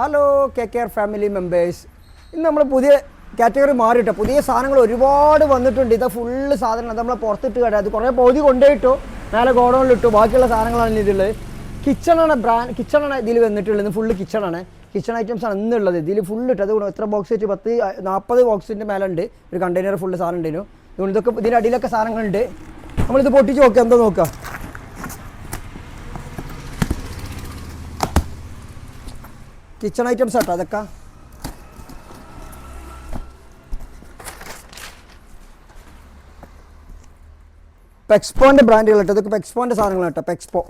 Hello K K R family members ഇന്ന് നമ്മൾ പുതിയ കാറ്റഗറി മാറിയിട്ടോ. പുതിയ സാധനങ്ങൾ ഒരുപാട് വന്നിട്ടുണ്ട്. ഇത് ഫുള്ള് സാധനം നമ്മൾ പുറത്തിട്ട് കേട്ടോ അത് കുറേ പകുതി കൊണ്ടുപോയിട്ടു. മേലെ ഗോഡൗണിലിട്ടു ബാക്കിയുള്ള സാധനങ്ങളാണ് ഇതിലുള്ളത് കിച്ചണാണ് ബ്രാൻഡ് കിച്ചണാണ് ഇതിൽ വന്നിട്ടുള്ളത്. ഫുള്ള് കിച്ചണാണ് കിച്ചൺ ഐറ്റംസ് ആണ് ഇന്നുള്ളത് ഇതിൽ ഫുള്ള് ഇട്ട്. അതുകൊണ്ട് എത്ര ബോക്സ് വെച്ച്? പത്ത് നാൽപ്പത് ബോക്സിന്റെ മേലെ ഉണ്ട്. ഒരു കണ്ടെയ്നർ ഫുള്ള് സാധനം ഉണ്ടായിരുന്നു ഇതൊക്കെ ഇതിന്റെ അടിയിലൊക്കെ സാധനങ്ങളുണ്ട്. നമ്മളിത് പൊട്ടിച്ച് നോക്കാം. എന്താ നോക്കാം? കിച്ചൺ ഐറ്റംസ് ആട്ടോ അതൊക്കെ. പെക്സ്പോന്റെ ബ്രാൻഡുകൾ കേട്ടോ ഇതൊക്കെ പെക്സ്പോന്റെ സാധനങ്ങൾ കേട്ടോ പെക്സ്പോ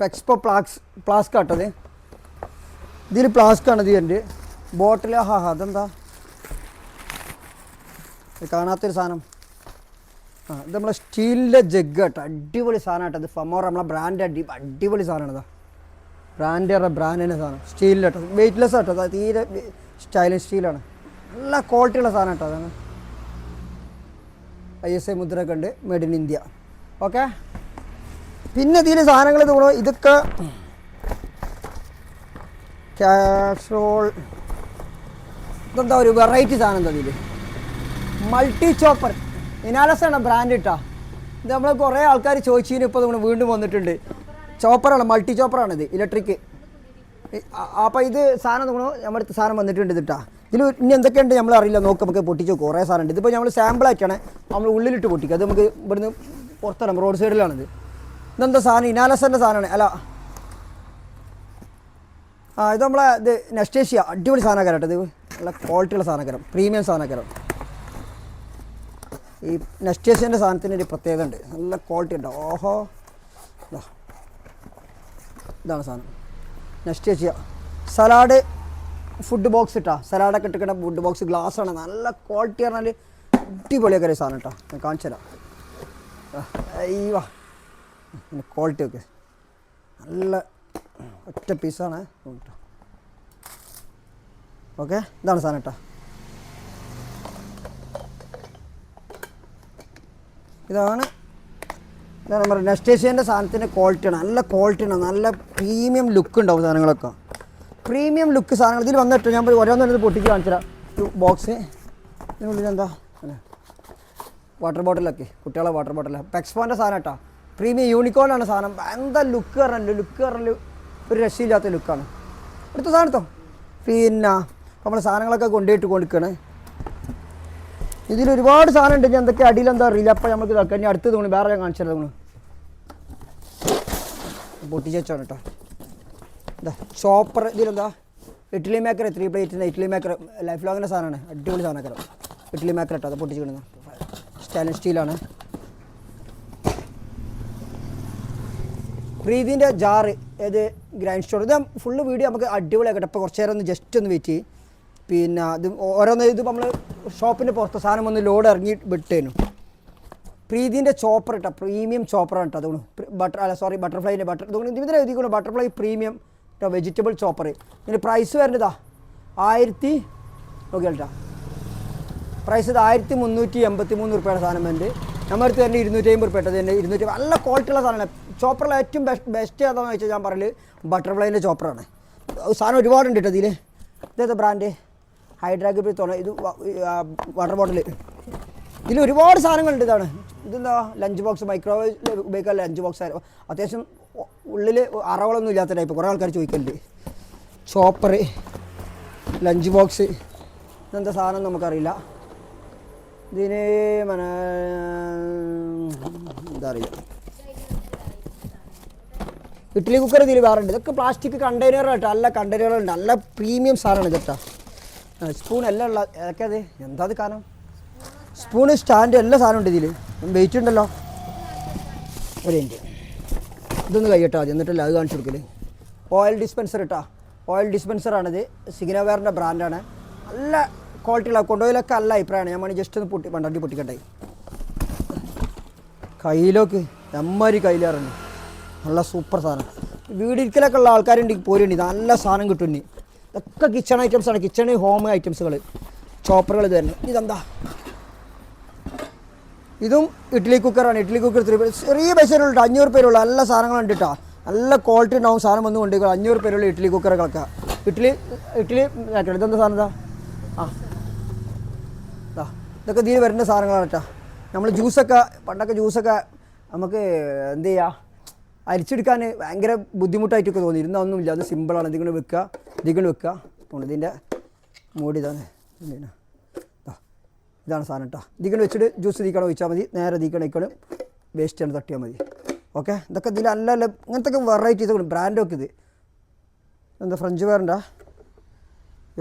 പെക്സ്പോ പ്ലാക്സ് പ്ലാസ്ക് ആട്ടത് ഇതിൽ പ്ലാസ്ക് ആണ് എന്റെ ബോട്ടിൽ ഹാ ഹാ അതെന്താ? ഇത് കാണാത്തൊരു സാധനം. ആ ഇത് നമ്മളെ സ്റ്റീലിന്റെ ജഗ് കേട്ടോ അടിപൊളി സാധനം കേട്ടോ ഇത്. ഫമോർ നമ്മളെ ബ്രാൻഡ് അടി അടിപൊളി സാധനമാണ് ഇതാ. ബ്രാൻഡ് ബ്രാൻഡ് തന്നെ സാധനം. സ്റ്റീലിന്റെ കേട്ടോ വെയ്റ്റ്ലെസ് കേട്ടോ തീരെ സ്റ്റൈലിഷ് സ്റ്റീലാണ് നല്ല ക്വാളിറ്റിയുള്ള സാധനം കേട്ടോ അതാണ്. ഐ എസ് ഐ മുദ്രയൊക്കെ ഉണ്ട്. മെയ്ഡ് ഇൻ ഇന്ത്യ ഓക്കെ പിന്നെ ഇതിൽ സാധനങ്ങൾ തോന്നുന്നു ഇതൊക്കെ കാസറോൾ ഇതെന്താ ഒരു വെറൈറ്റി സാധനം എന്താ ഇതിൽ മൾട്ടി ചോപ്പർ ഇനാലസ് ആണ് ബ്രാൻഡ് ഇട്ടാ ഇത് നമ്മൾ കുറേ ആൾക്കാർ ചോദിച്ചതിന് ഇപ്പോൾ നമ്മൾ വീണ്ടും വന്നിട്ടുണ്ട്. ചോപ്പറാണ് മൾട്ടി ചോപ്പറാണിത് ഇലക്ട്രിക് അപ്പോൾ ഇത് സാധനം നോക്കണോ നമ്മുടെ സാധനം വന്നിട്ടുണ്ട് ഇതിട്ടാ ഇതിൽ ഇനി എന്തൊക്കെയുണ്ട് നമ്മൾ അറിയില്ല നോക്ക് നമുക്ക് പൊട്ടിച്ച് കുറേ സാധനം ഉണ്ട് ഇതിപ്പോൾ നമ്മൾ സാമ്പിളായിട്ടാണ് നമ്മൾ ഉള്ളിലിട്ട് പൊട്ടിക്കുക. അത് നമുക്ക് ഇവിടുന്ന് പുറത്താണ് റോഡ് സൈഡിലാണിത് ഇതെന്താ സാധനം? ഇനാലസന്റെ സാധനമാണ്. അല്ല. ആ ഇത് നമ്മളെ ഇത് നെസ്റ്റേഷ്യ. അടിപൊളി സാധനക്കാരം കേട്ടോ ഇത്. നല്ല ക്വാളിറ്റിയുള്ള സാധനക്കാരം. പ്രീമിയം സാധനക്കാരം. ഈ നെസ്റ്റേഷ്യന്റെ സാധനത്തിന് ഒരു പ്രത്യേകത ഉണ്ട്. നല്ല ക്വാളിറ്റി ഉണ്ട്. ഓഹോ. ഇതാ. ഇതാണ് സാധനം. നെക്സ്റ്റ് ചെയ്യുക സലാഡ് ഫുഡ് ബോക്സ് ഇട്ടാ. സലാഡൊക്കെ ഇട്ടിക്കണ ഫുഡ് ബോക്സ് ഗ്ലാസ് ആണ്. നല്ല ക്വാളിറ്റി പറഞ്ഞാൽ അടിപൊളിയൊക്കെ ഒരു സാധനം കേട്ടോ ഞാൻ കാണിച്ചു തരാം. അയ്യോ. ക്വാളിറ്റി ഒക്കെ. നല്ല ഒറ്റ പീസാണ് ഓക്കെ ഇതാണ് സാധനം കേട്ടോ ഇതാണ് ഇതാണ് നമ്മുടെ നെസ്റ്റേഷ്യന്റെ സാധനത്തിന്റെ ക്വാളിറ്റിയാണ് നല്ല ക്വാളിറ്റി ആണ്. നല്ല പ്രീമിയം ലുക്ക് ഉണ്ടാവും സാധനങ്ങളൊക്കെ. പ്രീമിയം ലുക്ക് സാധനങ്ങൾ. ഇതിൽ വന്നിട്ട് ഞാൻ ഓരോന്നും പൊട്ടിച്ച് കാണിച്ചുതരാം. ബോക്സ് ഇതിനുള്ളിൽ എന്താ? വാട്ടർ ബോട്ടിലൊക്കെ കുട്ടികളെ വാട്ടർ ബോട്ടിൽ പെക്സ്പോന്റെ സാധനം കേട്ടോ. പ്രീമിയം യൂണിക്കോണാണ് സാധനം. എന്താ ലുക്ക് പറഞ്ഞു ലുക്ക് പറഞ്ഞു ഒരു രക്ഷയില്ലാത്ത ലുക്കാണ് അടുത്ത സാധനത്തോ പിന്നെ നമ്മൾ സാധനങ്ങളൊക്കെ കൊണ്ടുപോയിട്ട് കൊടുക്കുകയാണ് ഇതിൽ ഒരുപാട് സാധനം ഉണ്ട് ഞാൻ എന്തൊക്കെ അടിയിൽ എന്താ അറിയില്ല. അപ്പം നമുക്ക് ഇതാക്കാം. ഇനി അടുത്ത് തോന്നി വേറെ ഞാൻ കാണിച്ചത് തോന്നുന്നു കേട്ടോ എന്താ? ചോപ്പർ ഇതിലെന്താ ഇഡ്ഡലി മേക്കർ ത്രീ പ്ലേറ്റിന്റെ ഇഡ്ഡലി മേക്കർ ലൈഫ് ലോങ്ങിന്റെ സാധനമാണ്. അടിപൊളി സാധനക്കാരം ഇഡ്ഡലി മേക്കർ കേട്ടോ അത് പൊട്ടിച്ച് കിടന്നു സ്റ്റീലാണ് പ്രീതിന്റെ ജാറ് ഏത്? ഗ്രൈൻഡ് സ്റ്റോർ ഇത് ഫുള്ള് വീഡിയോ നമുക്ക് അടിപൊളിയാക്കട്ടെ. അപ്പോൾ കുറച്ച് നേരം ഒന്ന് ജസ്റ്റ് ഒന്ന് വെയിറ്റ് ചെയ്യും. പിന്നെ ഇത് ഓരോന്ന് ഇത് നമ്മൾ ഷോപ്പിന്റെ പുറത്ത് സാധനം ഒന്ന് ലോഡ് ഇറങ്ങി വിട്ടേനു. പ്രീതിന്റെ ചോപ്പർ ഇട്ട പ്രീമിയം ചോപ്പറാണ് കേട്ടോ അതുകൊണ്ട് ബട്ടർ അല്ല സോറി ബട്ടർഫ്ലൈന്റെ ബട്ടർ അതുകൊണ്ട് ഇതിൽ എഴുതിക്കൊണ്ട് ബട്ടർഫ്ലൈ പ്രീമിയം കേട്ടോ വെജിറ്റബിൾ ചോപ്പർ ഇതിന്റെ പ്രൈസ് വരുന്നതാ ആയിരത്തി നോക്കിയാട്ടാ പ്രൈസ് ഇത് ആയിരത്തി മുന്നൂറ്റി എൺപത്തി മൂന്ന് റുപ്യയുടെ സാധനം വരുന്നുണ്ട് നമ്മുടെ അടുത്ത് തന്നെ ഇരുന്നൂറ്റി അമ്പത് റുപ്യ തന്നെ ഇരുന്നൂറ്റി നല്ല ക്വാളിറ്റിയുള്ള സാധനമാണ്. ചോപ്പറിൽ ഏറ്റവും ബെസ്റ്റ് ബെസ്റ്റ് ഏതാണെന്ന് വെച്ചാൽ ഞാൻ പറയൽ ബട്ടർഫ്ലൈന്റെ ചോപ്പറാണ് സാധനം ഒരുപാടുണ്ട് കേട്ടോ ഇതിൽ ഇതേതാ ബ്രാൻഡ് ഹൈഡ്രാഗിൽ തുണ ഇത് വാട്ടർ ബോട്ടിൽ ഇതിൽ ഒരുപാട് സാധനങ്ങളുണ്ട് ഇതാണ്. ഇതെന്താ? ലഞ്ച് ബോക്സ് മൈക്രോവേവ് ഉപയോഗിക്കാൻ ലഞ്ച് ബോക്സ് ആയിരുന്നു. അത്യാവശ്യം ഉള്ളിൽ അറവളൊന്നും ഇല്ലാത്ത ടൈപ്പ് കുറേ ആൾക്കാർ ചോദിക്കലുണ്ട്. ചോപ്പർ ലഞ്ച് ബോക്സ് ഇതെന്താ സാധനം നമുക്കറിയില്ല. ഇതിന് മന എന്താ പറയുക ഇഡ്ഡലി കുക്കർ ഇതിൽ വേറെ ഉണ്ട് ഇതൊക്കെ പ്ലാസ്റ്റിക് കണ്ടെയ്നറായിട്ട് നല്ല കണ്ടെയ്നറുണ്ട് നല്ല പ്രീമിയം സാധനമാണ് ഇതൊക്കെ സ്പൂൺ എല്ലാം ഉള്ള ഏതൊക്കെ അത്? എന്താ അത് കാരണം? സ്പൂൺ സ്റ്റാൻഡ് എല്ലാ സാധനം ഉണ്ട് ഇതിൽ വെയിറ്റ് ഉണ്ടല്ലോ. ഒരു മിനിറ്റ് ഇതൊന്ന് കൈയിട്ടാ അത് എന്നിട്ടല്ല അത് കാണിച്ചു കൊടുക്കൽ. ഓയിൽ ഡിസ്പെൻസർ ഇട്ടാ. ഓയിൽ ഡിസ്പെൻസറാണിത് സിഗ്നവെയറിന്റെ ബ്രാൻഡാണ് നല്ല ക്വാളിറ്റിയുള്ള കൊണ്ടുപോയിലൊക്കെ നല്ല അഭിപ്രായമാണ്. ഞാൻ വേണമെങ്കിൽ ജസ്റ്റ് ഒന്ന് പൊട്ടി പണ്ടാണ്ടി പൊട്ടിക്കട്ടെ. കയ്യിലോക്ക് എമ്മാരി കയ്യിലേറുണ്ട് നല്ല സൂപ്പർ സാധനം. വീടിരിക്കലൊക്കെ ഉള്ള ആൾക്കാരുണ്ടെങ്കിൽ പോരുണ്ട്. നല്ല സാധനം കിട്ടും ഇതൊക്കെ കിച്ചൺ ഐറ്റംസ് ആണ്. കിച്ചൺ ഹോം ഐറ്റംസുകൾ ചോപ്പറുകൾ ഇത് തന്നെ. ഇതെന്താ? ഇതും ഇഡ്ഡലി കുക്കറാണ് ഇഡ്ഡലി കുക്കർ ത്രീ ചെറിയ പൈസ ഉള്ളൂ അഞ്ഞൂറ് പേരുള്ള നല്ല സാധനങ്ങളുണ്ട് കേട്ടോ നല്ല ക്വാളിറ്റി ഉണ്ടാവും സാധനം വന്ന് കൊണ്ടുപോയി അഞ്ഞൂറ് പേരുള്ള ഇഡ്ഡലി കുക്കർ കളക്കാം ഇഡ്ഡലി ഇഡ്ഡലി ഇതെന്താ സാധനം ഇതാ? ആ. ഇതൊക്കെ ഇതിൽ വരുന്ന സാധനങ്ങളാണ് കേട്ടോ നമ്മൾ ജ്യൂസൊക്കെ പണ്ടൊക്കെ ജ്യൂസൊക്കെ നമുക്ക് എന്ത് ചെയ്യുക അരിച്ചെടുക്കാൻ ഭയങ്കര ബുദ്ധിമുട്ടായിട്ടൊക്കെ തോന്നി. ഇരുന്ന ഒന്നുമില്ല അത് സിമ്പിളാണ് ഇതിങ്ങനെ വെക്കുക. ഇതിങ്ങനെ വെക്കുക. അതുകൊണ്ട് ഇതിന്റെ മൂടി ഇതാണ്. ഇതിന് ഇതാണ് സാധനം കേട്ടോ ഇതിങ്ങനെ വെച്ചിട്ട് ജ്യൂസ് തീക്കണം ഒഴിച്ചാൽ മതി. നേരെ ഇതിക്കണം ഇക്കണം വേസ്റ്റ് ആണ് തട്ടിയാൽ മതി. ഓക്കെ ഇതൊക്കെ ഇതിൽ നല്ല നല്ല ഇങ്ങനത്തെ വെറൈറ്റീസ് ബ്രാൻഡൊക്കെ ഇത്. എന്താ ഫ്രഞ്ച് വേറെണ്ടാ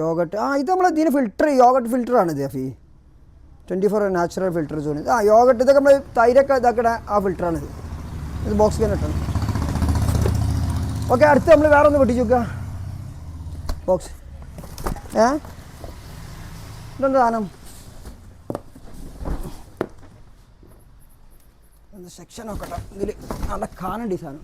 യോഗട്ട് ആ ഇത് നമ്മൾ ഇതിന് ഫിൽറ്റർ യോഗട്ട് ഫിൽറ്ററാണ് ഇത് Afi. Twenty four natural filter zone ആ യോഗട്ട് ഇതൊക്കെ നമ്മൾ തൈരൊക്കെ ഇതാക്കണ ആ ഫിൽറ്ററാണിത് ഇത്. ബോക്സ് കണ്ടിട്ടാണ് ഓക്കെ അടുത്ത് നമ്മൾ വേറെ ഒന്ന് വെട്ടിച്ചു നോക്കുക ബോക്സ് ഏ? ഇതെന്താ സാധനം? സെക്ഷൻ നോക്കട്ടെ. ഇതിൽ നല്ല കാണണ്ട സാധനം.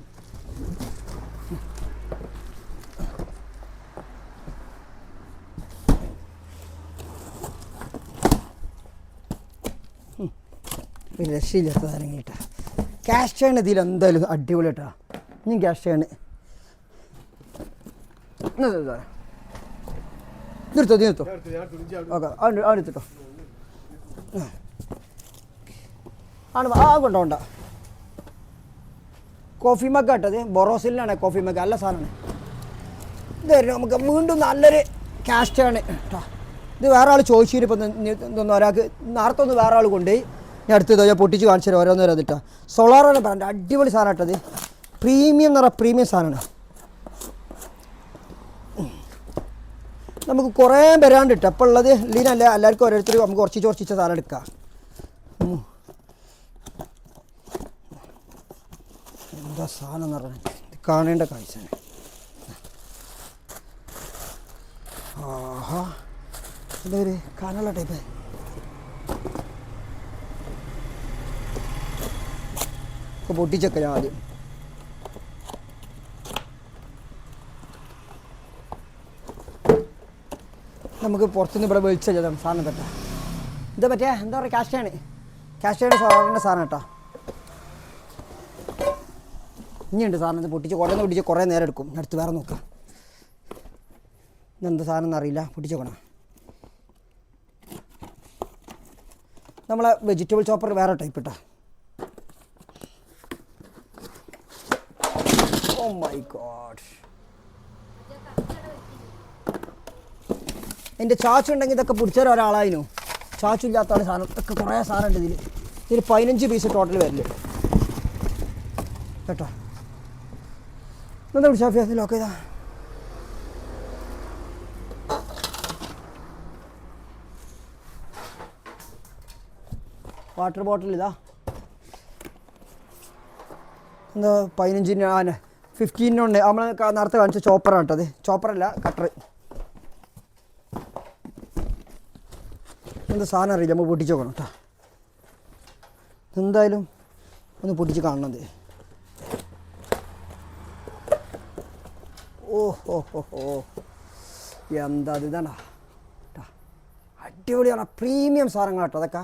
രക്ഷയില്ലാത്ത സാധനം കേട്ടാ. ക്യാഷ് ചെയ്യണ ഇതിൽ എന്തായാലും അടിപൊളി കേട്ടാ ഇനിയും ക്യാഷ് ചെയ്യണ നിർത്തോ നിർത്തോ നിർത്തോ ഓക്കെ അവിടെ അവിടെ എത്തിട്ടോ ആണ് ആ കൊണ്ടോണ്ട കോഫി മഗ് കേട്ടത് ബൊറോസിലാണ് കോഫി മഗ് നല്ല സാധനമാണ് ഇത് നമുക്ക് വീണ്ടും നല്ലൊരു കാസ്റ്റാണ് കേട്ടോ ഇത് വേറെ ആൾ ചോദിച്ചിട്ട് ഇപ്പം ഇതൊന്നും ഒരാൾക്ക് നേരത്തെ ഒന്ന് വേറെ ആൾ കൊണ്ടുപോയി ഞാൻ അടുത്ത് ഞാൻ പൊട്ടിച്ച് കാണിച്ചു തരാം ഓരോന്ന് വരാം കേട്ടോ സോളാറാണ് ബ്രാൻഡ് അടിപൊളി സാധനം കേട്ടത് പ്രീമിയം എന്ന് പറഞ്ഞാൽ പ്രീമിയം സാധനമാണ് നമുക്ക് കുറേ വരാണ്ട് ഇട്ട് അപ്പോൾ ഉള്ളത് ലീനല്ല എല്ലാവർക്കും ഓരോരുത്തർ നമുക്ക് കുറച്ച് ചോർച്ചിച്ച സാധനം എടുക്കാം. എന്താ സാധനം എന്ന് പറഞ്ഞാൽ ഇത് കാണേണ്ട കാഴ്ചയാണ് ആഹാ. ഇതൊരു കാണാനുള്ള ടൈപ്പ് പൊട്ടിച്ചൊക്കെ ഞാൻ ആദ്യം. നമുക്ക് പുറത്തുനിന്ന് ഇവിടെ വിളിച്ചാൽ സാധനം പറ്റാ. എന്താ പറ്റിയ എന്താ പറയുക? കാഷ്യാണ്. കാഷ്യാണ് സാറിന്റെ സാധനം കേട്ടോ. ഇനിയുണ്ട് സാധനം ഇത് പൊട്ടിച്ച് കുറേ പൊട്ടിച്ച് കുറേ നേരം എടുക്കും. അടുത്ത് വേറെ നോക്കാം. ഇതെന്താ സാധനം എന്നറിയില്ല പൊട്ടിച്ചോക്കണം നമ്മളെ വെജിറ്റബിൾ ചോപ്പർ വേറെ ടൈപ്പ് ഇട്ടാ ഓ മൈ ഗോഡ് എന്റെ ചാച്ചുണ്ടെങ്കിൽ ഇതൊക്കെ പിടിച്ചാൽ ഒരാളായിരുന്നു ചാച്ചില്ലാത്താണ് സാധനം. ഇതൊക്കെ കുറേ സാധനം ഉണ്ട് ഇതിൽ ഇതിൽ പതിനഞ്ച് പീസ് ടോട്ടൽ വരില്ല കേട്ടോ? എന്താ പിടിച്ചാൽ ലോക്ക് ചെയ്താ? വാട്ടർ ബോട്ടിൽ ഇതാ. എന്താ പതിനഞ്ചിന് ആ ഫിഫ്റ്റീനുണ്ട് നമ്മൾ നേരത്തെ കാണിച്ച ചോപ്പറാണ് കേട്ടത് ചോപ്പറല്ല കട്ടർ എന്താ സാധനം അറിയില്ല. നമ്മൾ പൊട്ടിച്ച് നോക്കണം കേട്ടോ. എന്തായാലും ഒന്ന് പൊട്ടിച്ച് കാണണത് ഓ ഹോ ഹോ. എന്താ ഇത്? ഇതാണ്ടാ ട്ടാ. അടിപൊളിയാണ്. പ്രീമിയം സാധനങ്ങൾ കേട്ടോ അതൊക്കെ.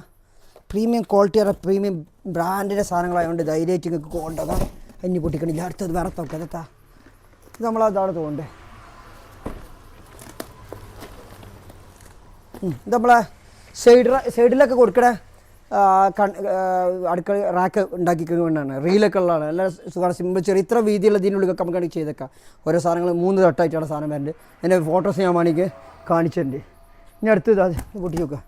പ്രീമിയം ക്വാളിറ്റിയുടെ പ്രീമിയം ബ്രാൻഡിന്റെ സാധനങ്ങളായതുകൊണ്ട് ധൈര്യമായിട്ട് നിങ്ങൾക്ക് കൊണ്ടതാ അഞ്ഞി പൊട്ടിക്കണില്ല. അടുത്തത് വേറെ തൊക്കെ അതെത്താ ഇത് നമ്മളതാണ് തോന്നണ്ടേ നമ്മളെ സൈഡ് സൈഡിലൊക്കെ കൊടുക്കണ അടുക്ക റാക്ക് ഉണ്ടാക്കിക്കുന്ന കൊണ്ടാണ്. റീലൊക്കെ ഉള്ളതാണ്. നല്ല സുഖമാണ്. സിമ്പിൾ ചെറിയ ഇത്ര വീതിയുള്ള ഇതിനുള്ളിലൊക്കെ നമുക്ക് ചെയ്തേക്കാം. ഓരോ സാധനങ്ങൾ മൂന്ന് തട്ടായിട്ടാണ് സാധനം വരുന്നത് എന്റെ ഫോട്ടോസ് ഞാൻ വേണമെങ്കിൽ കാണിച്ചിട്ടുണ്ട്. ഇനി അടുത്തത് ഇതാ പൊട്ടി നോക്കുക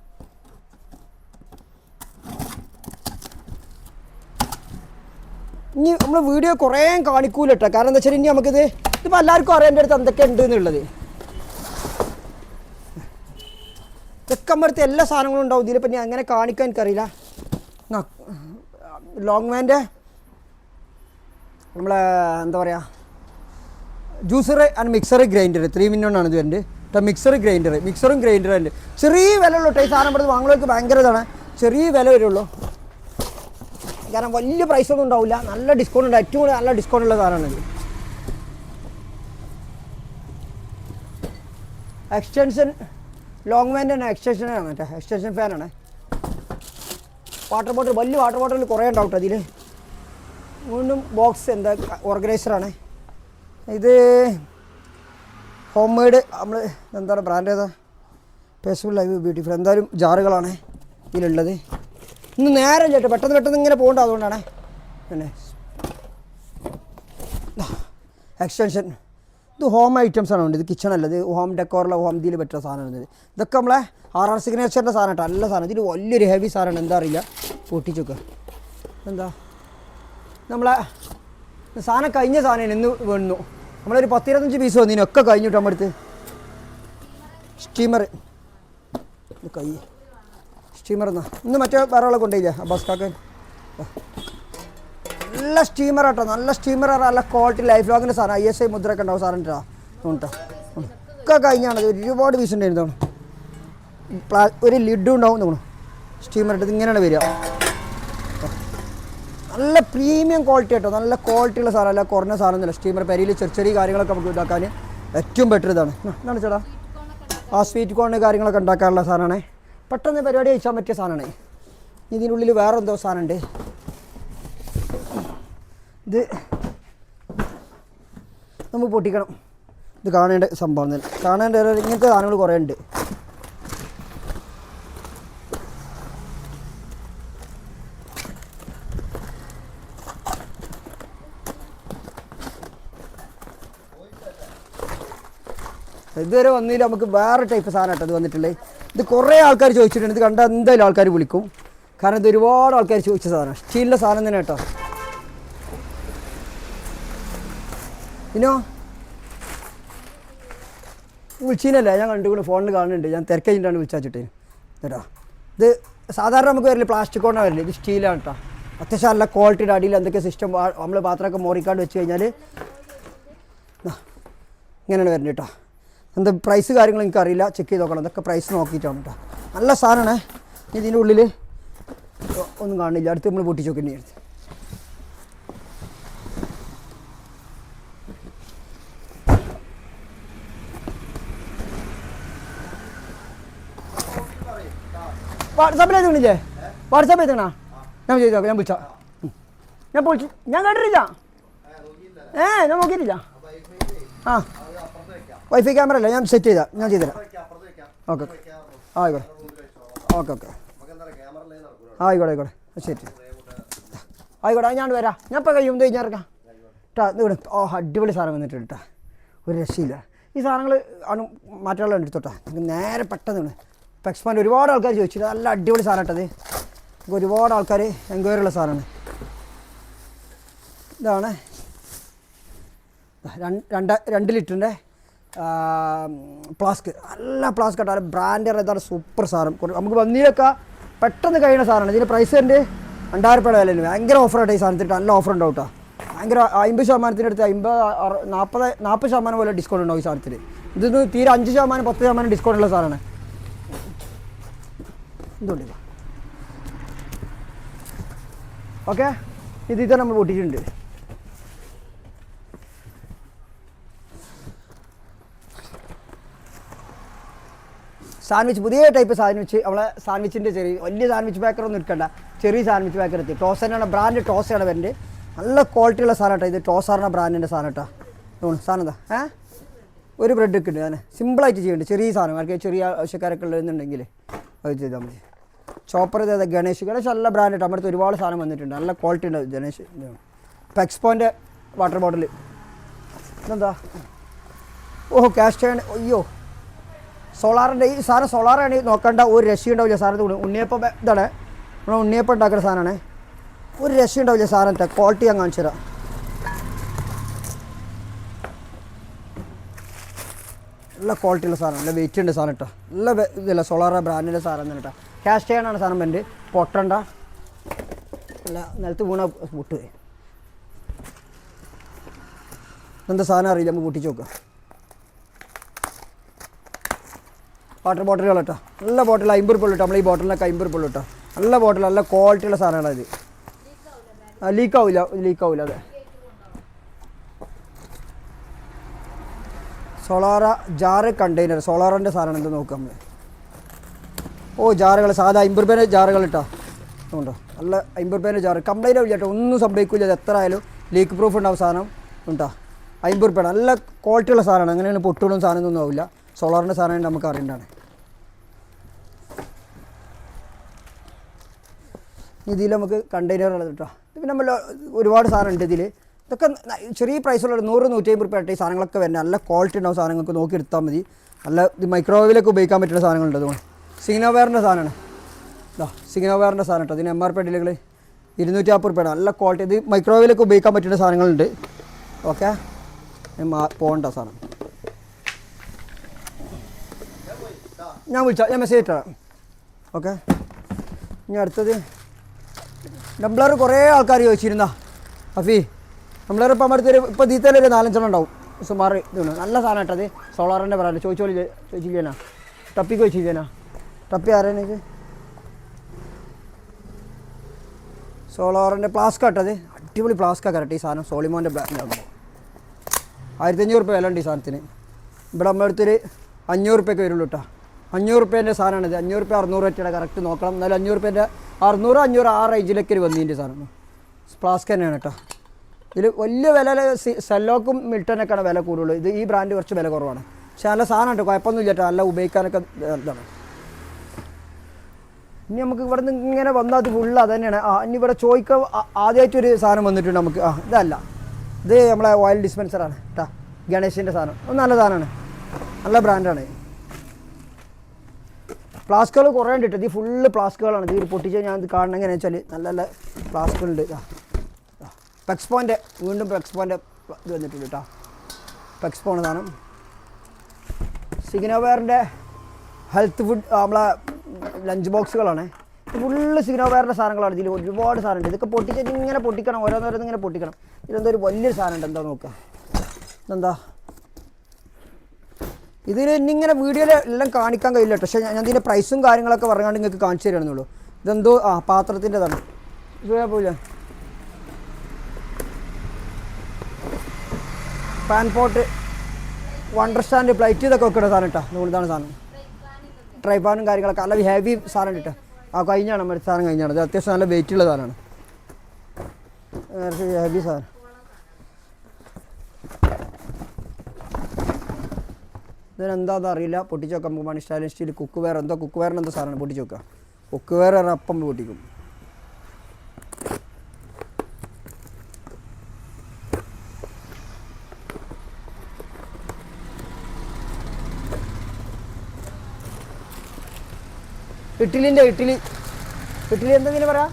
ഇനി നമ്മൾ വീഡിയോ കുറേ കാണിക്കൂലട്ടോ. കാരണം എന്താ വെച്ചാൽ ഇനി നമുക്കിത് ഇതിപ്പോൾ എല്ലാവർക്കും അറിയാന്റെ അടുത്ത് എന്തൊക്കെ ഉണ്ട് എന്നുള്ളത്. നമ്മുടെ എല്ലാ സാധനങ്ങളും ഉണ്ടാവും. ഇതിലിപ്പോൾ ഞാൻ അങ്ങനെ കാണിക്കാൻ എനിക്കറിയില്ല. ലോങ് മാന്റെ നമ്മളെ എന്താ പറയുക juicer and mixer grinder three മിനിറ്റാണ് ഇത് വരുന്നത്. കേട്ടോ മിക്സർ ഗ്രൈൻഡർ മിക്സറും ഗ്രൈൻഡറും ഉണ്ട്. ചെറിയ വില ഉള്ളൂ കേട്ടോ ഈ സാധനം ഇവിടെ വാങ്ങുന്നവർക്ക് ഭയങ്കര ഇതാണ്. ചെറിയ വില വരുള്ളൂ. കാരണം വലിയ പ്രൈസ് ഒന്നും ഉണ്ടാവില്ല. നല്ല ഡിസ്കൗണ്ട് ഉണ്ട്. ഏറ്റവും കൂടുതൽ നല്ല ഡിസ്കൗണ്ട് ഉള്ള സാധനമാണ് എക്സ്റ്റൻഷൻ ലോങ് വാന്റെ ആണ് കേട്ടോ എക്സ്റ്റൻഷൻ ഫാനാണ് വാട്ടർ ബോട്ടിൽ വലിയ വാട്ടർ ബോട്ടിൽ കുറേ ഉണ്ടാവും അതിൽ വീണ്ടും ബോക്സ് എന്താ ഓർഗനൈസറാണ് ഇത് ഹോം മെയ്ഡ് നമ്മൾ എന്താണ് ബ്രാൻഡ് ഏതാ? പേസ്ഫുൾ ലൈവ് ബ്യൂട്ടിഫുൾ എന്തായാലും ജാറുകളാണ് ഇതിലുള്ളത്. ഇന്ന് നേരെ ചേട്ടാ പെട്ടെന്ന് പെട്ടെന്ന് ഇങ്ങനെ പോകേണ്ട അതുകൊണ്ടാണ്. പിന്നെ എക്സ്റ്റൻഷൻ ഇത് ഹോം ഐറ്റംസ് ആണ്. ഉണ്ട് ഇത് കിച്ചൺ അല്ല ഇത് ഹോം ഡെക്കോറിലെ ഹോം ഇതിൽ പറ്റുന്ന സാധനമാണ് ഇത്. ഇതൊക്കെ നമ്മളെ ആർ ആർ സിഗ്നേച്ചറിന്റെ സാധനം കേട്ടോ നല്ല സാധനം. ഇതിൽ വലിയൊരു ഹെവി സാധനമാണ്. എന്താ അറിയില്ല. പൊട്ടിച്ചൊക്കെ. എന്താ നമ്മളെ സാധനം കഴിഞ്ഞ സാധനം ഇന്ന് വീണു നമ്മളൊരു പത്തിരുപത്തഞ്ച് പീസ് വന്നതിനൊക്കെ കഴിഞ്ഞിട്ട് നമ്മുടെ അടുത്ത് സ്റ്റീമർ കൈ. സ്റ്റീമർ എന്നാ. ഇന്ന് മറ്റേ വേറെ ആളെ കൊണ്ടില്ല ബസ് കാക്കൻ? നല്ല സ്റ്റീമർ കേട്ടോ നല്ല സ്റ്റീമർ നല്ല ക്വാളിറ്റി ലൈഫ് ലോങ്ങിന്റെ സാധനം. ഐ എസ് ഐ മുദ്രയൊക്കെ ഉണ്ടാവും സാറിന്റെ ഒക്കെ കഴിഞ്ഞാണ്. ഒരുപാട് പീസ് ഉണ്ടായിരുന്നു ഒരു ലിഡും ഉണ്ടാവും തോന്നുന്നു. സ്റ്റീമർ ഇട്ടത് ഇങ്ങനെയാണ് വരിക. നല്ല പ്രീമിയം ക്വാളിറ്റി കേട്ടോ നല്ല ക്വാളിറ്റി ഉള്ള സാധനം. അല്ല കുറഞ്ഞ സാധനം ഒന്നുമില്ല. സ്റ്റീമർ പെരിയിൽ ചെറിയ ചെറിയ കാര്യങ്ങളൊക്കെ നമുക്ക് ഉണ്ടാക്കാൻ ഏറ്റവും ബെറ്റർ ഇതാണ്. എന്താണ് ചേട്ടാ? ആ സ്വീറ്റ് കോണ് കാര്യങ്ങളൊക്കെ ഉണ്ടാക്കാനുള്ള സാധനമാണ്. പെട്ടെന്ന് പരിപാടി കഴിച്ചാൽ പറ്റിയ സാധനമാണ്. ഇതിനുള്ളിൽ വേറെ എന്തോ സാധനമുണ്ട്. ഇത് നമ്മൾ പൊട്ടിക്കണം. ഇത് കാണേണ്ട സംഭവം തന്നെ. കാണേണ്ട ഇങ്ങനത്തെ സാധനങ്ങൾ കുറേ ഉണ്ട്. ഇതുവരെ വന്നില്ല നമുക്ക് വേറെ ടൈപ്പ് സാധനം കേട്ടോ ഇത് വന്നിട്ടുള്ളത്. ഇത് കുറേ ആൾക്കാർ ചോദിച്ചിട്ടുണ്ട്. ഇത് കണ്ടാൽ എന്തായാലും ആൾക്കാർ വിളിക്കും. കാരണം ഇത് ഒരുപാട് ആൾക്കാർ ചോദിച്ച സാധനമാണ് സ്റ്റീലിന്റെ സാധനം തന്നെ കേട്ടോ ഇനോ വിളിച്ചീനല്ലേ ഞാൻ കണ്ടുകൊണ്ട് ഫോണിൽ കാണുന്നുണ്ട്. ഞാൻ തിരക്കഴിഞ്ഞിട്ടാണ് വിളിച്ചാച്ചിട്ട് കേട്ടോ ഇത് സാധാരണ നമുക്ക് വരില്ല പ്ലാസ്റ്റിക് കൊണ്ടാണ് വരില്ല ഇത് സ്റ്റീലാണ് കേട്ടോ അത്യാവശ്യം നല്ല ക്വാളിറ്റിയുടെ അടിയിൽ എന്തൊക്കെ സിസ്റ്റം നമ്മൾ പാത്രമൊക്കെ മോറിക്കാണ്ട് വെച്ച് കഴിഞ്ഞാൽ ഇങ്ങനെയാണ് വരുന്നത് കേട്ടോ എന്താ പ്രൈസ് കാര്യങ്ങൾ എനിക്ക് അറിയില്ല ചെക്ക് ചെയ്ത് നോക്കണം. അതൊക്കെ പ്രൈസ് നോക്കിയിട്ടാണ് കേട്ടോ നല്ല സാധനമാണ് ഇതിന്റെ ഉള്ളിൽ ഒന്നും കാണില്ല അടുത്ത് നമ്മൾ പൊട്ടിച്ചോക്കേണ്ടി അടുത്ത് വാട്സാപ്പിൽ എഴുതണില്ലേ വാട്സാപ്പ് എഴുതണ ഞാൻ ചെയ്തു നോക്കാം ഞാൻ വിളിച്ചാ. ഞാൻ വിളിച്ചു ഞാൻ കേട്ടിട്ടില്ല ഏ ഞാൻ നോക്കിയിട്ടില്ല. ആ. വൈഫൈ ക്യാമറ അല്ല ഞാൻ സെറ്റ് ചെയ്താ ഞാൻ ചെയ്തുതരാം. ഓക്കെ ആയിക്കോട്ടെ. ഓക്കെ ഓക്കെ ആയിക്കോട്ടെ ആയിക്കോട്ടെ. ശരി. ആയിക്കോട്ടെ ഞാൻ വരാം. ഞാൻ ഇപ്പോൾ കഴിയുമ്പോൾ കഴിഞ്ഞാൽ ഇറക്കാം. കേട്ടാ ഇവിടെ ഓ അടിപൊളി സാധനം വന്നിട്ടുണ്ട് കേട്ടാ ഒരു രക്ഷയില്ല. ഈ സാധനങ്ങൾ ആണ് മാറ്റാനുള്ള എടുത്തോട്ടാ. നേരെ പെട്ടെന്ന് ഇപ്പോൾ ഒരുപാട് ആൾക്കാർ ചോദിച്ചു നല്ല അടിപൊളി സാധനം കേട്ടത് ഒരുപാട് ആൾക്കാർ എൻക്വയറി ഉള്ള സാധനമാണ്. ഇതാണ്. രണ്ട് രണ്ട് ലിറ്ററിന്റെ പ്ലാസ്ക് നല്ല ഫ്ലാസ്ക് കേട്ടോ. ബ്രാൻഡ് ഇതാണ് സൂപ്പർ സാധനം. നമുക്ക് വന്നിയിലൊക്കെ പെട്ടെന്ന് കഴിയുന്ന സാധനമാണ്. ഇതിന്റെ പ്രൈസ് എന്റെ രണ്ടായിരം രൂപയുടെ വിലയുണ്ട് ഭയങ്കര ഓഫർ ആയിട്ട് ഈ സാധനത്തിൽ നല്ല ഓഫർ ഉണ്ടാവും കേട്ടോ. ഭയങ്കര അമ്പത് ശതമാനത്തിന്റെ അടുത്ത് അമ്പത് നാൽപ്പത് നാൽപ്പത് ശതമാനം പോലെ ഡിസ്കൗണ്ട് ഉണ്ടാവും ഈ സാധനത്തിൽ ഇതൊന്ന് തീരെ അഞ്ച് ശതമാനം പത്ത് ശതമാനം ഡിസ്കൗണ്ട് ഉള്ള സാധനമാണ്. എന്തുകൊണ്ട് ഓക്കെ? ഇത് ഇത് നമ്മൾ പൊട്ടിച്ചിട്ടുണ്ട്. സാൻഡ്വിച്ച് പുതിയ ടൈപ്പ് സാൻഡ്വിച്ച്. നമ്മളെ സാൻഡ്വിച്ചിന്റെ ചെറിയ വലിയ സാൻഡ്വിച്ച് ബേക്കറൊന്നും എടുക്കണ്ട. ചെറിയ സാൻഡ്വിച്ച് ബേക്കർ എത്തി. ടോസറിനാണ് ബ്രാൻഡ് ടോസറാണ് വരുന്നത് നല്ല ക്വാളിറ്റി ഉള്ള സാധനം കേട്ടോ ഇത്. ടോസാറിന്റെ ബ്രാൻഡിന്റെ സാധനം കേട്ടോ. സാധനം എന്താ? ഏ? ഒരു ബ്രെഡ് ഒക്കെ ഉണ്ട്. അങ്ങനെ സിമ്പിളായിട്ട് ചെയ്യുന്നുണ്ട് ചെറിയ സാധനം. ആർക്കെ ചെറിയ ആവശ്യക്കാരൊക്കെ ഉള്ളതെന്നുണ്ടെങ്കിൽ അത് ചെയ്താൽ മതി. ചോപ്പർ ചെയ്ത ഗണേഷ് ഗണേഷ് നല്ല ബ്രാൻഡ് കേട്ടോ നമ്മുടെ അടുത്ത് ഒരുപാട് സാധനം വന്നിട്ടുണ്ട്. നല്ല ക്വാളിറ്റി ഉണ്ട് ഗണേഷ് ഇപ്പോൾ എക്സ്പോന്റെ വാട്ടർ ബോട്ടിൽ ഇതെന്താ? കാസ്റ്റ് ക്യാഷ് അയ്യോ. സോളാറിന്റെ ഈ സാധനം സോളാറാണ് നോക്കേണ്ട ഒരു രക്ഷ ഉണ്ടാവില്ല കൂടെ ഉണ്ണിയപ്പം ഇതാണ്. നമ്മൾ ഉണ്ണിയപ്പം ഉണ്ടാക്കുന്ന സാധനമാണ് ഒരു രക്ഷ ഉണ്ടാവില്ല സാധനത്തെ. ക്വാളിറ്റി ഞാൻ കാണിച്ചു തരാം. നല്ല ക്വാളിറ്റി ഉള്ള സാധനം. നല്ല വെയിറ്റ് ഉണ്ട് സാധനം കേട്ടോ നല്ല ഇതില്ല സോളാറ ബ്രാൻഡിന്റെ സാധനം തന്നെ കേട്ടോ ക്യാഷ് ചെയ്യാനാണ് സാധനം വേണ്ടത് പൊട്ടണ്ട. അല്ല നിലത്ത് വീണ പൊട്ട്. എന്താ സാധനം അറിയില്ല നമ്മൾ പൊട്ടിച്ച് നോക്കുക വാട്ടർ ബോട്ടിലുകൾ കേട്ടോ. നല്ല ബോട്ടിൽ അമ്പത് റുപ്യ കേട്ടോ. നമ്മൾ ഈ ബോട്ടിലിനൊക്കെ അമ്പത് റുപ്യ കേട്ടോ. നല്ല ബോട്ടിൽ നല്ല ക്വാളിറ്റിയുള്ള സാധനമാണ് ആവില്ല ലീക്ക് ആവില്ല അതെ. സോളാറ ജാറ് കണ്ടെയ്നർ സോളാറിന്റെ സാധനം എന്ത് നോക്കാം നമ്മൾ ഓ ജാറുകൾ സാധാ അമ്പത് രൂപേന്റെ ജാറുകൾ കേട്ടോ ഉണ്ടോ നല്ല അമ്പത് റുപ്യേന്റെ ജാറ്. കംപ്ലൈന്റ് ആവില്ല കേട്ടോ ഒന്നും സംഭവിക്കില്ല എത്ര ആയാലും ലീക്ക് പ്രൂഫ് ഉണ്ടാവും സാധനം. ഉണ്ടോ അമ്പത് റുപ്യ നല്ല ക്വാളിറ്റി ഉള്ള സാധനമാണ്. അങ്ങനെയാണ് പൊട്ടുകളും സാധനമൊന്നും ആവില്ല. സോളാറിന്റെ സാധനം നമുക്ക് അറിയേണ്ടതാണ്. ഇതിൽ നമുക്ക് കണ്ടെയ്നറുള്ളത് കേട്ടോ പിന്നെ നമ്മൾ ഒരുപാട് സാധനം ഉണ്ട് ഇതിൽ ഇതൊക്കെ ചെറിയ പ്രൈസുള്ള നൂറ് നൂറ്റി അമ്പത് റുപ്യ ഈ സാധനങ്ങളൊക്കെ വരുന്നത് നല്ല ക്വാളിറ്റി ഉണ്ടാവും സാധനങ്ങൾക്ക് നോക്കി എടുത്താൽ മതി. നല്ല ഇത് മൈക്രോവേവിലൊക്കെ ഉപയോഗിക്കാൻ പറ്റുന്ന സാധനങ്ങളുണ്ട് അതുകൊണ്ട്. സിഗ്നോവെയറിന്റെ സാധനമാണ്. ഇതാ സിഗ്നോവെയറിന്റെ സാധനം കേട്ടോ ഇതിന് എം ആർ പി ഡീലുകൾ ഇരുന്നൂറ്റി നാൽപ്പത് രൂപയാണ് നല്ല ക്വാളിറ്റി. ഇത് മൈക്രോവേവിലൊക്കെ ഉപയോഗിക്കാൻ പറ്റുന്ന സാധനങ്ങളുണ്ട്. ഓക്കെ? പോകണ്ട സാധനം. ഞാൻ വിളിച്ചാൽ ഞാൻ മെസ്സേജ് ഇട്ടാ ഓക്കെ? ഇനി അടുത്തത്. ഡംബ്ലർ കുറേ ആൾക്കാർ ചോദിച്ചിരുന്ന. അഫി ഡംബ്ലർ ഇപ്പം അടുത്തൊരു ഇപ്പോൾ ഒരു നാലഞ്ചെണ്ണം ഉണ്ടാവും. സുമാർ ഇതുണ്ട്. നല്ല സാധനം കേട്ടത് സോളാറിന്റെ പറയാനുള്ളത് ചോദിച്ചോളി ചോദിച്ചില്ലേനാ? ടപ്പിക്ക് ചോദിച്ചില്ലേനാ? ടപ്പി ആരാണ് ഇത് സോളോറിന്റെ ഫ്ലാസ്ക് കേട്ടത് അടിപൊളി ഫ്ലാസ്കാണ് കറക്റ്റ് ഈ സാധനം. സോളിമോന്റെ ബ്രാൻഡാണ് ആയിരത്തി അഞ്ഞൂറ് റുപ്യ വില ഉണ്ട് ഈ സാധനത്തിന്. ഇവിടെ നമ്മുടെ അടുത്തൊരു അഞ്ഞൂറ് റുപ്യൊക്കെ വരുള്ളൂ കേട്ടോ. അഞ്ഞൂറ് റുപ്യേന്റെ സാധനമാണ് ഇത് അഞ്ഞൂറ് റുപ്യ അറുന്നൂറ് രൂപയുടെ കറക്റ്റ് നോക്കണം. എന്നാലും അഞ്ഞൂറ് റുപ്യേന്റെ അറുന്നൂറ് അഞ്ഞൂറ് ആ റേഞ്ചിലേക്ക് ഒരു വന്നതിന്റെ സാധനം. ഫ്ലാസ്ക് തന്നെയാണ് കേട്ടോ. ഇതിൽ വലിയ വില സെല്ലോക്കും മിൽട്ടനൊക്കെയാണ് വില കൂടുതലുള്ളൂ ഇത് ഈ ബ്രാൻഡ് കുറച്ച് വില കുറവാണ്. പക്ഷേ നല്ല സാധനം കേട്ടോ. കുഴപ്പമൊന്നുമില്ല കേട്ടോ. നല്ല ഉപയോഗിക്കാനൊക്കെ ഇതാണ്. ഇനി നമുക്ക് ഇവിടെ നിന്ന് ഇങ്ങനെ വന്നാൽ അത് ഫുള്ള് അത് തന്നെയാണ് ആ ഇനി ഇവിടെ ചോദിക്കാൻ ആദ്യമായിട്ടൊരു സാധനം വന്നിട്ടുണ്ട് നമുക്ക്. ആ ഇതല്ല. ഇത് നമ്മളെ ഓയിൽ ഡിസ്പെൻസറാണ് കേട്ടാ ഗണേശിന്റെ സാധനം. നല്ല സാധനമാണ്. നല്ല ബ്രാൻഡാണ് ഫ്ലാസ്കുകൾ കുറേ ഉണ്ട് ഇത് ഫുള്ള് ഫ്ലാസ്കുകളാണ് ഇത് പൊട്ടിച്ച് ഞാൻ ഇത് കാണണം എങ്ങനെയാണെന്ന് വെച്ചാൽ നല്ല നല്ല ഫ്ലാസ്കുകളുണ്ട് പെക്സ്പോന്റെ വീണ്ടും പെക്സ്പോന്റെ ഇത് വന്നിട്ടുണ്ട് കേട്ടോ പെക്സ്പോണ് സാധനം. സിഗ്നോവെയറിന്റെ ഹെൽത്ത് ഫുഡ് നമ്മളെ ലഞ്ച് ബോക്സുകളാണ് ഫുള്ള് സിഗ്നോവെയറിന്റെ സാധനങ്ങളാണ് ഇതിൽ ഒരുപാട് സാധനമുണ്ട് ഇതൊക്കെ പൊട്ടിച്ചിട്ട് ഇങ്ങനെ പൊട്ടിക്കണം. ഓരോന്നോരോന്ന് ഇങ്ങനെ പൊട്ടിക്കണം. ഇതെന്തോ ഒരു വലിയൊരു സാധനം ഉണ്ട് എന്താ നോക്കുക ഇതെന്താ? ഇതിൽ ഇന്നിങ്ങനെ വീഡിയോയിൽ എല്ലാം കാണിക്കാൻ കഴിയില്ല പക്ഷേ ഞാൻ ഞാൻ ഇതിന്റെ പ്രൈസും കാര്യങ്ങളൊക്കെ പറഞ്ഞാണ്ട് നിങ്ങൾക്ക് കാണിച്ചു തരാണെന്നുള്ളൂ ഇതെന്തോ ആ പാത്രത്തിന്റെതാണ്. ഇത് പോയില്ല? Pan pot wonder stand plate ഇതൊക്കെ വെക്കുന്ന സാധനം കേട്ടോ. ഇതാണ് സാധനം. ട്രൈപാനും കാര്യങ്ങളൊക്കെ നല്ല ഹെവി സാധനം കിട്ടുക ആ കഴിഞ്ഞാണ് മറ്റേ സാധനം കഴിഞ്ഞാണ്. ഇത് അത്യാവശ്യം നല്ല വെയിറ്റ് ഉള്ള സാധനമാണ്. ഹെവി സാധനം. ഇതിനെന്താണെന്ന് അറിയില്ല. പൊട്ടിച്ച് വെക്കാൻ പോകുമ്പോൾ സ്റ്റാലിൻ സ്റ്റീൽ കുക്ക് വെയർ എന്തോ കുക്ക് വെയറിന് എന്തോ സാധനമാണ് പൊട്ടിച്ച് കുക്ക് വെയർ അപ്പം പൊട്ടിക്കും. ഇഡ്ഡലിന്റെ ഇഡ്ഡലി ഇഡ്ഡലി എന്തെങ്കിലും പറയാ?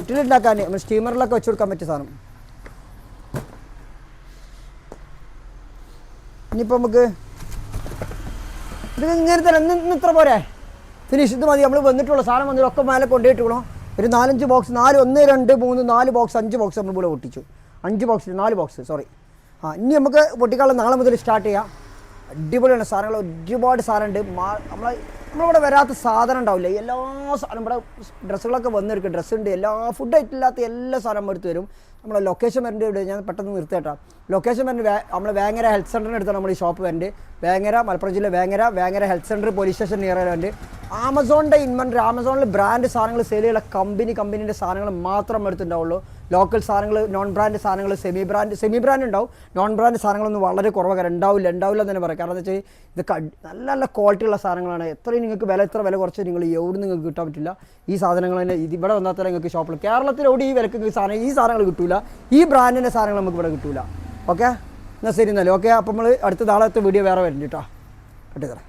ഇഡ്ഡലി ഉണ്ടാക്കാൻ നമ്മൾ സ്റ്റീമറിലൊക്കെ വെച്ച് കൊടുക്കാൻ പറ്റിയ സാധനം. ഇനിയിപ്പോൾ നമുക്ക് ഇത് ഇങ്ങനെ തന്നെ ഇന്ന് ഇത്ര പോരെ? ഫിനിഷ് ഇത് മതി. നമ്മൾ വന്നിട്ടുള്ള സാധനം വന്നിട്ട് ഒക്കെ മേലെ കൊണ്ടുപോയിട്ടുള്ളൂ ഒരു നാലഞ്ച് ബോക്സ് നാല് ഒന്ന് രണ്ട് മൂന്ന് നാല് ബോക്സ് അഞ്ച് ബോക്സ് നമ്മൾ ഇവിടെ പൊട്ടിച്ചു. അഞ്ച് ബോക്സ് നാല് ബോക്സ് സോറി ആ ഇനി നമുക്ക് പൊട്ടിക്കാനുള്ള നാളെ മുതൽ സ്റ്റാർട്ട് ചെയ്യാം. അടിപൊളിയാണ് സാധനങ്ങൾ ഒരുപാട് സാധനമുണ്ട് മാ നമ്മളെ നമ്മളിവിടെ വരാത്ത സാധനം ഉണ്ടാവില്ല. എല്ലാ സാധനം ഇവിടെ ഡ്രസ്സുകളൊക്കെ വന്നെടുക്കും ഡ്രസ്സ് ഉണ്ട് എല്ലാ ഫുഡ് ആയിട്ടില്ലാത്ത എല്ലാ സാധനം എടുത്ത് വരും. നമ്മളെ ലൊക്കേഷൻ വരേണ്ട ഇവിടെ ഞാൻ പെട്ടെന്ന് നിർത്തേട്ടാ ലൊക്കേഷൻ വരേണ്ട വേ നമ്മളെ വേങ്ങര ഹെൽത്ത് സെന്ററിന് അടുത്താണ് നമ്മൾ ഈ ഷോപ്പ് വരുന്നത് വേങ്ങര മലപ്പുറം ജില്ല Vengara Vengara health centre police station near ആയതുകൊണ്ട് ആമസോണിന്റെ ഇൻവെന്ററി ആമസോണിൽ ബ്രാൻഡ് സാധനങ്ങൾ സെയിൽ ചെയ്യുന്ന കമ്പനി കമ്പനീന്റെ സാധനങ്ങൾ മാത്രം എടുത്തുണ്ടാവുള്ളൂ ലോക്കൽ സാധനങ്ങൾ നോൺ ബ്രാൻഡ് സാധനങ്ങൾ സെമി ബ്രാൻഡ് സെമി ബ്രാൻഡ് ഉണ്ടാവും. നോൺ ബ്രാൻഡ് സാധനങ്ങളൊന്നും വളരെ കുറവാണ്. ഉണ്ടാവില്ല ഉണ്ടാവില്ല എന്ന് തന്നെ പറയാം. കാരണം എന്താ വെച്ചാൽ ഇതൊക്കെ നല്ല നല്ല ക്വാളിറ്റി ഉള്ള സാധനങ്ങളാണ്. എത്രയും നിങ്ങൾക്ക് വില എത്ര വില കുറച്ച് നിങ്ങൾ എവിടെ നിങ്ങൾക്ക് കിട്ടാൻ പറ്റില്ല. ഈ സാധനങ്ങൾ തന്നെ ഇത് ഇവിടെ വന്നാൽ തന്നെ നിങ്ങൾക്ക് ഷോപ്പിൽ കേരളത്തിൽ എവിടെ ഈ വിലക്ക് സാധനം ഈ സാധനങ്ങൾ കിട്ടില്ല ഈ ബ്രാൻഡിന്റെ സാധനങ്ങൾ നമുക്ക് ഇവിടെ കിട്ടില്ല ഓക്കെ എന്നാൽ ശരി എന്നാലും. ഓക്കെ അപ്പം നമ്മൾ അടുത്ത നാളത്തെ വീഡിയോ വേറെ വരുന്നുണ്ട് കേട്ടോ. കട്ടിത്തരാം